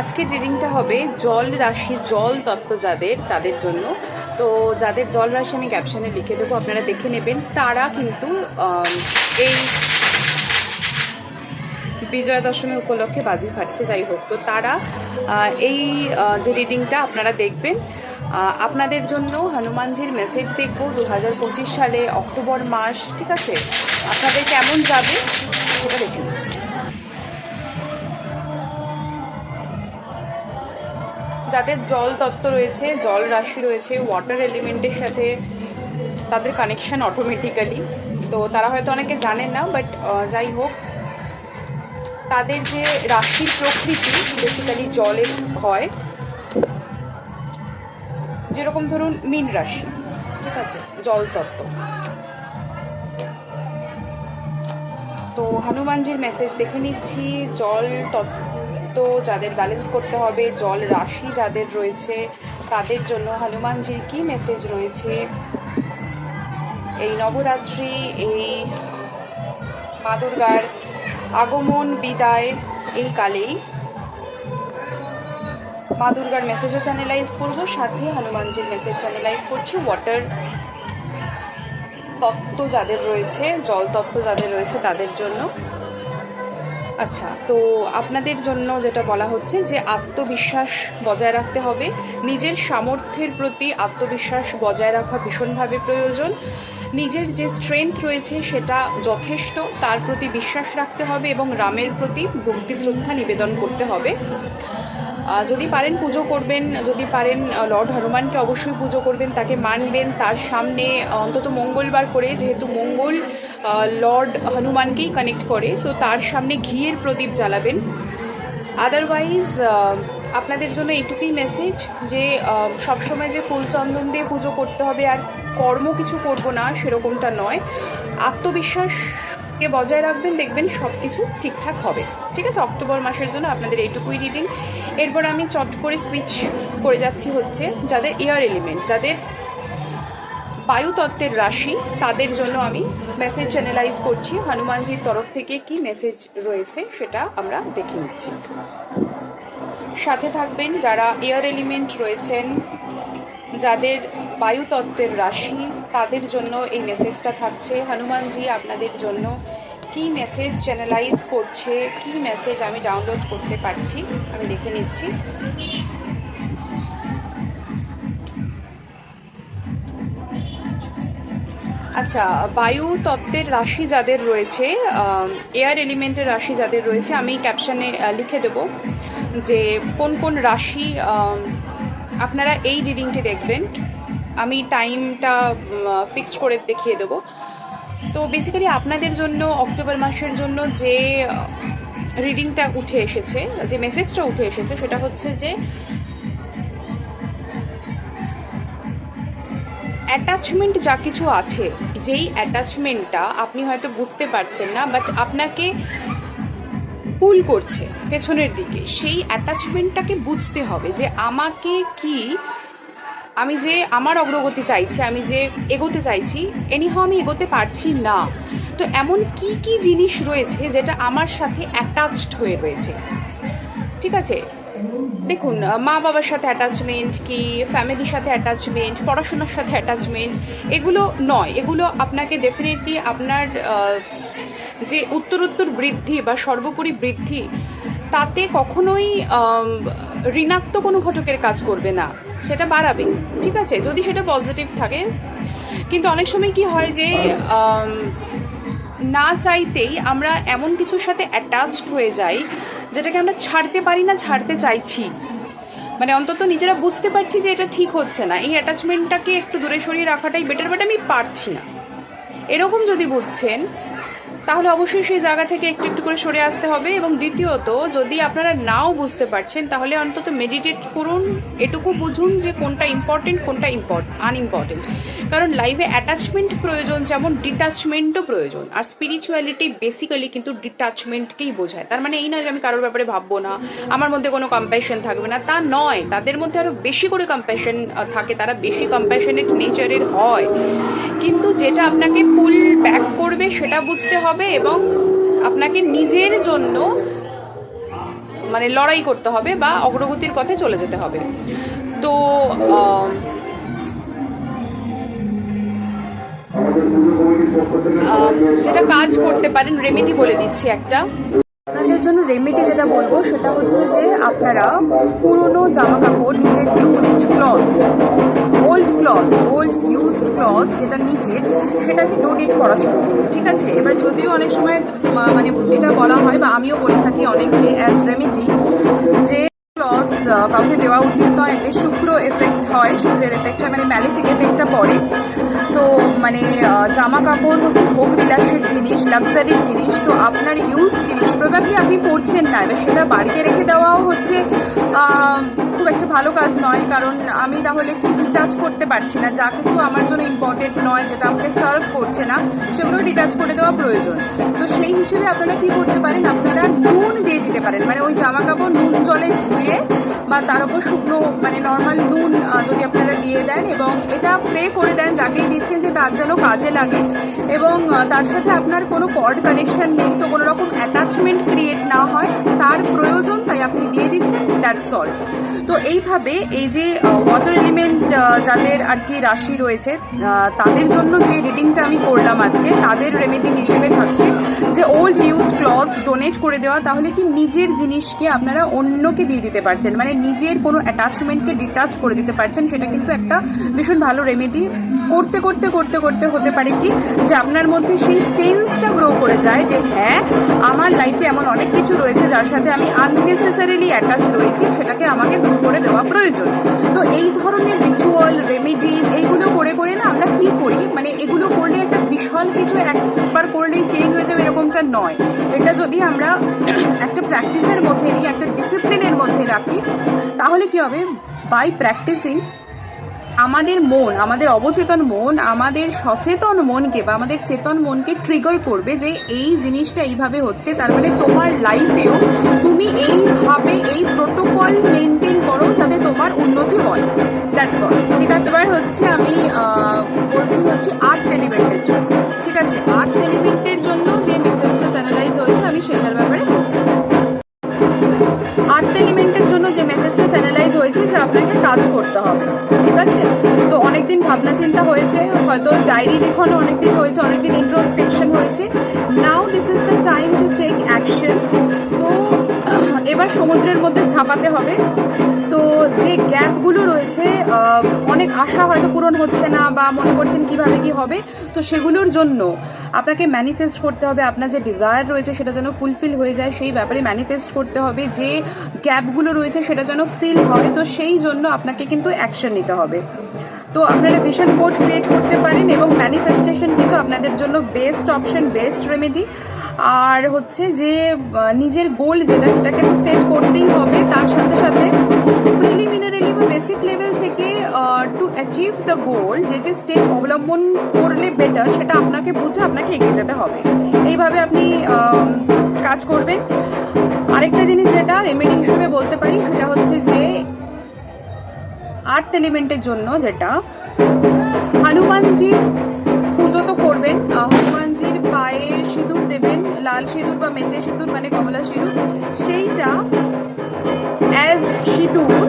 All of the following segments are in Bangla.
আজকের রিডিংটা হবে জল রাশি, জল তত্ত্ব যাদের, তাদের জন্য। তো যাদের জল রাশি আমি ক্যাপশনে লিখে দেবো, আপনারা দেখে নেবেন। তারা কিন্তু এই বিজয়া দশমী উপলক্ষে বাজি ফাটছে, যাই হোক। তো তারা এই যে রিডিংটা আপনারা দেখবেন আপনাদের জন্য হনুমানজির মেসেজ দেখব দু হাজার পঁচিশ সালে অক্টোবর মাস, ঠিক আছে? আপনাদের কেমন যাবে, সেটা দেখে নিচ্ছি। যাদের জল তত্ত্ব রয়েছে, জল রাশি রয়েছে ওয়াটার এলিমেন্টের সাথে তাদের কানেকশন অটোমেটিক্যালি তো তারা হয়তো অনেকে জানেন না বাট যাই হোক, তাদের যে রাশির প্রকৃতি বেসিক্যালি জলের হয় যেরকম ধরুন মীন রাশি, ঠিক আছে, জল তত্ত্ব। তো হনুমানজির মেসেজ দেখে নিচ্ছি, জল তত্ত্ব যাদের ব্যালেন্স করতে হবে, জল রাশি যাদের রয়েছে, তাদের জন্য হনুমানজির কি মেসেজ রয়েছে? এই নবরাত্রি, এই মা দুর্গার আগমন, বিদায়, এই কালেই মা দুর্গার মেসেজও চ্যানেলাইজ করব, সাথে হনুমানজির মেসেজ চ্যানেলাইজ করছি। ওয়াটার তত্ত্ব যাদের রয়েছে, জল তত্ত্ব যাদের রয়েছে, তাদের জন্য। আচ্ছা তো আপনাদের জন্য যেটা বলা হচ্ছে যে আত্মবিশ্বাস বজায় রাখতে হবে। নিজের সামর্থ্যের প্রতি আত্মবিশ্বাস বজায় রাখা ভীষণভাবে প্রয়োজন। নিজের যে স্ট্রেংথ রয়েছে সেটা যথেষ্ট, তার প্রতি বিশ্বাস রাখতে হবে এবং রামের প্রতি ভক্তি শ্রদ্ধা নিবেদন করতে হবে। যদি পারেন পুজো করবেন, যদি পারেন লর্ড হনুমানকে অবশ্যই পুজো করবেন, তাকে মানবেন, তার সামনে অন্তত মঙ্গলবার করে যেহেতু মঙ্গল লর্ড হনুমানকেই কানেক্ট করে, তো তার সামনে ঘিয়ের প্রদীপ জ্বালাবেন। আদারওয়াইজ আপনাদের জন্য এইটুকুই মেসেজ যে সবসময় যে ফুল চন্দন দিয়ে পুজো করতে হবে আর কর্ম কিছু করব না, সেরকমটা নয়। আত্মবিশ্বাসকে বজায় রাখবেন, দেখবেন সব কিছু ঠিকঠাক হবে। ঠিক আছে? অক্টোবর মাসের জন্য আপনাদের এইটুকুই রিডিং এরপর আমি চট করে সুইচ করে যাচ্ছি হচ্ছে যাদের এয়ার এলিমেন্ট যাদের বায়ুতত্ত্বের রাশি, তাদের জন্য আমি মেসেজ চ্যানেলাইজ করছি। হনুমানজির তরফ থেকে কি মেসেজ রয়েছে সেটা আমরা দেখে নিচ্ছি। সাথে থাকবেন যারা এয়ার এলিমেন্ট রয়েছেন, যাদের বায়ুতত্ত্বের রাশি তাদের জন্য এই মেসেজটা থাকছে। হনুমানজি, আপনাদের জন্য কি মেসেজ চ্যানেলাইজ করছে, কি মেসেজ আমি ডাউনলোড করতে পারছি, আমি দেখে নিচ্ছি। আচ্ছা বায়ু তত্ত্বের রাশি যাদের রয়েছে এয়ার এলিমেন্টের রাশি যাদের রয়েছে, আমি ক্যাপশনে লিখে দেব যে, কোন কোন রাশি আপনারা এই রিডিংটি দেখবেন। আমি টাইমটা ফিক্সড করে দেখিয়ে দেবো। তো বেসিক্যালি আপনাদের জন্য, অক্টোবর মাসের জন্য যে রিডিংটা উঠে এসেছে, যে মেসেজটা উঠে এসেছে, সেটা হচ্ছে যে অ্যাটাচমেন্ট যা কিছু আছে, যেই অ্যাটাচমেন্টটা আপনি হয়তো বুঝতে পারছেন না বাট আপনাকে পুল করছে, পেছনের দিকে, সেই অ্যাটাচমেন্টটাকে বুঝতে হবে যে আমাকে কি আমি যে আমার অগ্রগতি চাইছি, আমি যে এগোতে চাইছি এনিহাও আমি এগোতে পারছি না। তো এমন কি কি জিনিস রয়েছে যেটা আমার সাথে অ্যাটাচড হয়ে রয়েছে? ঠিক আছে? দেখুন মা বাবার সাথে অ্যাটাচমেন্ট কি ফ্যামিলির সাথে অ্যাটাচমেন্ট পড়াশোনার সাথে অ্যাটাচমেন্ট এগুলো নয়। এগুলো আপনাকে ডেফিনেটলি আপনার যে উত্তরোত্তর বৃদ্ধি বা সর্বোপরি বৃদ্ধি তাতে কখনোই ঋণাত্মক কোনো ঘটকের কাজ করবে না। সেটা বাড়াবে, ঠিক আছে? যদি সেটা পজিটিভ থাকে। কিন্তু অনেক সময় কি হয় যে না চাইতেই আমরা এমন কিছুর সাথে অ্যাটাচড হয়ে যাই, যেটাকে আমরা ছাড়তে পারি না, ছাড়তে চাইছি। মানে অন্তত নিজেরা বুঝতে পারছি যে এটা ঠিক হচ্ছে না। এই অ্যাটাচমেন্টটাকে একটু দূরে সরিয়ে রাখাটাই বেটার বাট আমি পারছি না। এরকম যদি বুঝছেন তাহলে অবশ্যই সেই জায়গা থেকে একটু একটু করে সরে আসতে হবে। এবং দ্বিতীয়ত, যদি আপনারা নাও বুঝতে পারছেন, তাহলে অন্তত মেডিটেট করুন, এটুকু বুঝুন যে কোনটা ইম্পর্টেন্ট কোনটা ইম্পর্ট আনইম্পর্টেন্ট কারণ লাইফে অ্যাটাচমেন্ট প্রয়োজন, যেমন ডিটাচমেন্টও প্রয়োজন। আর স্পিরিচুয়ালিটি বেসিক্যালি কিন্তু ডিটাচমেন্টকেই বোঝায়। তার মানে এই নয় যে আমি কারোর ব্যাপারে ভাববো না, আমার মধ্যে কোনো কম্প্যাশন থাকবে না। তা নয়, তাদের মধ্যে আরও বেশি করে কম্প্যাশন থাকে, তারা বেশি কম্প্যাশনেট নেচারের হয়। কিন্তু যেটা আপনাকে পুল ব্যাক করবে, সেটা বুঝতে হবে। এবং আপনাকে নিজের জন্য মানে লড়াই করতে হবে বা অগ্রগতির পথে চলে যেতে হবে। তো যেটা কাজ করতে পারেন রেমেডি বলে দিচ্ছি একটা। আপনাদের জন্য রেমেডি যেটা বলব, সেটা হচ্ছে যে আপনারা পুরনো জামা কাপড় নিজের used clothes old cloth old used cloth যেটা নিচের সেটাকে ডোনেট করা শুরু ঠিক আছে? এবার যদিও অনেক সময় মানে এটা বলা হয় বা আমিও বলে থাকি অনেককে অ্যাজ রেমেডি যে ক্লথস কাউকে দেওয়া উচিত নয়, এতে শুক্র এফেক্ট হয়, শুক্রের এফেক্ট হয় মানে ম্যালিফিক এফেক্টটা পড়ে। তো মানে জামা কাপড় হচ্ছে ভোগ বিলাসের জিনিস লাক্সারির জিনিস, তো আপনার ইউজ জিনিস প্রবাবলি আপনি পড়ছেন না, এবার সেটা বাড়িতে রেখে দেওয়াও হচ্ছে খুব একটা ভালো কাজ নয়, কারণ আমি তাহলে কি ডিটাচ করতে পারছি না। যা কিছু আমার জন্য ইম্পর্টেন্ট নয়, যেটা আমাকে সার্ভ করছে না সেগুলো ডিটাচ করে দেওয়া প্রয়োজন। তো সেই হিসেবে আপনারা কি করতে পারেন, আপনারা নুন দিয়ে দিতে পারেন। মানে ওই জামা কাপড় নুন জলে ধুয়ে বা তার উপর শুকনো মানে নর্মাল নুন যদি আপনারা দিয়ে দেন এবং এটা প্রে করে দেন, যাকেই দিচ্ছেন যে তার যেন কাজে লাগে। এবং তার সাথে আপনার কোনো কর্ড কানেকশন নেই, তো কোনো রকম অ্যাটাচমেন্ট ক্রিয়েট না হয়, তার প্রয়োজন তাই আপনি দিয়ে দিচ্ছেন দ্যাটস অল তো এইভাবে এই যে ওয়াটার এলিমেন্ট যাদের আর কি রাশি রয়েছে তাদের জন্য যে রিডিংটা আমি করলাম আজকে, তাদের রেমেডি হিসেবে থাকছে যে ওল্ড ইউজ ক্লথস ডোনেট করে দেওয়া, তাহলে কি নিজের জিনিসকে আপনারা অন্যকে দিয়ে দিতে পারছেন। মানে নিজের কোনো অ্যাটাচমেন্টকে ডিটাচ করে দিতে পারছেন, সেটা কিন্তু একটা ভীষণ ভালো রেমেডি করতে করতে করতে করতে হতে পারে কি যে আপনার মধ্যে সেই সেন্সটা গ্রো করে যায় যে হ্যাঁ আমার লাইফে এমন অনেক কিছু রয়েছে, যার সাথে আমি আননেসেসারিলি অ্যাটাচ রয়েছি, সেটাকে আমাকে দূর করে দেওয়া প্রয়োজন। তো এই ধরনের রিচুয়াল রেমেডিজ এইগুলো করে করে না আমরা কি করি? মানে এগুলো করলে একটা বিশাল কিছু একবার করলেই চেঞ্জ হয়ে যাবে এরকমটা নয়। এটা যদি আমরা একটা প্র্যাকটিসের মধ্যে নিই একটা ডিসিপ্লিনের মধ্যে রাখি, তাহলে কি হবে? বাই প্র্যাকটিসিং আমাদের মন, আমাদের অবচেতন মন, আমাদের সচেতন মনকে বা আমাদের চেতন মনকে ট্রিগার করবে যে এই জিনিসটা এইভাবে হচ্ছে, তার মানে তোমার লাইফেও তুমি এইভাবে এই প্রোটোকল মেনটেন করো যাতে তোমার উন্নতি হয়। দ্যাটস অল ঠিক আছে, এবার হচ্ছে আমি বলছি হচ্ছে আর্ট এলিমেন্টের জন্য। ঠিক আছে আর্ট এলিমেন্টের জন্য যে মেসেজটা চ্যানেলাইজ হয়েছে, আমি সেটার ব্যাপারে বলছি। আর্ট এলিমেন্টের জন্য যে মেসেজটা চ্যানেলাইজ হয়েছে, যে আপনাকে কাজ করতে হবে। আছে তো অনেকদিন ভাবনা চিন্তা হয়েছে, হয়তো ডায়েরি লেখানো অনেকদিন হয়েছে, অনেকদিন ইন্ট্রোস্পেকশন হয়েছে। Now this is the time to take action এবার সমুদ্রের মধ্যে ঝাঁপাতে হবে। তো যে গ্যাপগুলো রয়েছে অনেক আশা হয়তো পূরণ হচ্ছে না বা মনে করছেন কীভাবে কি হবে। তো সেগুলোর জন্য আপনাকে ম্যানিফেস্ট করতে হবে, আপনার যে ডিজায়ার রয়েছে সেটা যেন ফুলফিল হয়ে যায়, সেই ব্যাপারে ম্যানিফেস্ট করতে হবে। যে গ্যাপগুলো রয়েছে সেটা যেন ফিল হয়, তো সেই জন্য আপনাকে কিন্তু অ্যাকশন নিতে হবে। তো আপনারা ভিশন বোর্ড ক্রিয়েট করতে পারেন এবং ম্যানিফেস্টেশন কিন্তু আপনাদের জন্য বেস্ট অপশন বেস্ট রেমেডি আর হচ্ছে যে নিজের গোল যেটা, সেটাকে সেট করতেই হবে। তার সাথে সাথে প্রিলিমিনারিলি বা বেসিক লেভেল থেকে টু অ্যাচিভ দ্য গোল যে যে স্টেপ অবলম্বন করলে বেটার সেটা আপনাকে বুঝে আপনাকে এগিয়ে যেতে হবে। এইভাবে আপনি কাজ করবেন। আরেকটা জিনিস যেটা রেমেডি হিসেবে বলতে পারি, সেটা হচ্ছে যে আর্ট এলিমেন্টের জন্য যেটা, হনুমানজির পুজো তো করবেন লাল সিঁদুর বা মেটে সিঁদুর মানে কমলা সিঁদুর, সেইটা অ্যাজ সিঁদুর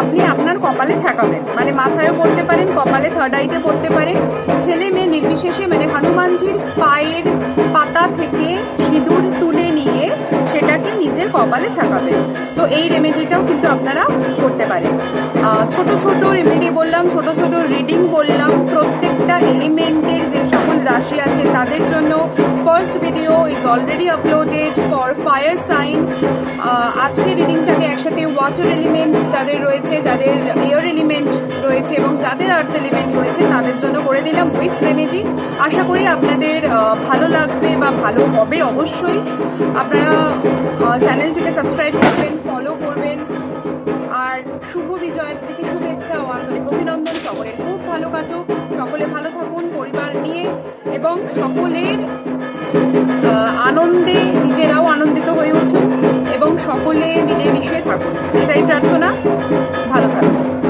আপনি আপনার কপালে ঠেকাবেন। মানে মাথায়ও পড়তে পারেন, কপালে থার্ড আইতে পড়তে পারেন। ছেলে মেয়ে নির্বিশেষে মানে হনুমানজির পায়ের কপালে ঠেকাবেন তো এই রেমেডিটাও কিন্তু আপনারা করতে পারেন। ছোট ছোট রেমেডি বললাম, ছোট ছোট রিডিং বললাম, প্রত্যেকটা এলিমেন্টের যে সকল রাশি আছে, তাদের জন্য first video is already uploaded for fire sign আজকে রিডিংটাকে একসাথে ওয়াটার এলিমেন্ট যাদের রয়েছে, যাদের এয়ার এলিমেন্ট রয়েছে এবং যাদের আর্থ এলিমেন্ট রয়েছে, তাদের জন্য করে দিলাম উইথ রেমেডি আশা করি আপনাদের ভালো লাগবে বা ভালো হবে অবশ্যই। আপনারা চ্যানেলটিকে সাবস্ক্রাইব করবেন ফলো করবেন। আর শুভ বিজয়ের প্রীতি শুভেচ্ছা ও আন্তরিক অভিনন্দন। সকলের খুব ভালো কাটুক। সকলে ভালো থাকুন পরিবার নিয়ে এবং সকলের আনন্দে, নিজেরাও আনন্দিত হয়ে উঠুন। এবং সকলে মিলেমিশে থাকুন। এটাই প্রার্থনা। ভালো থাকুন।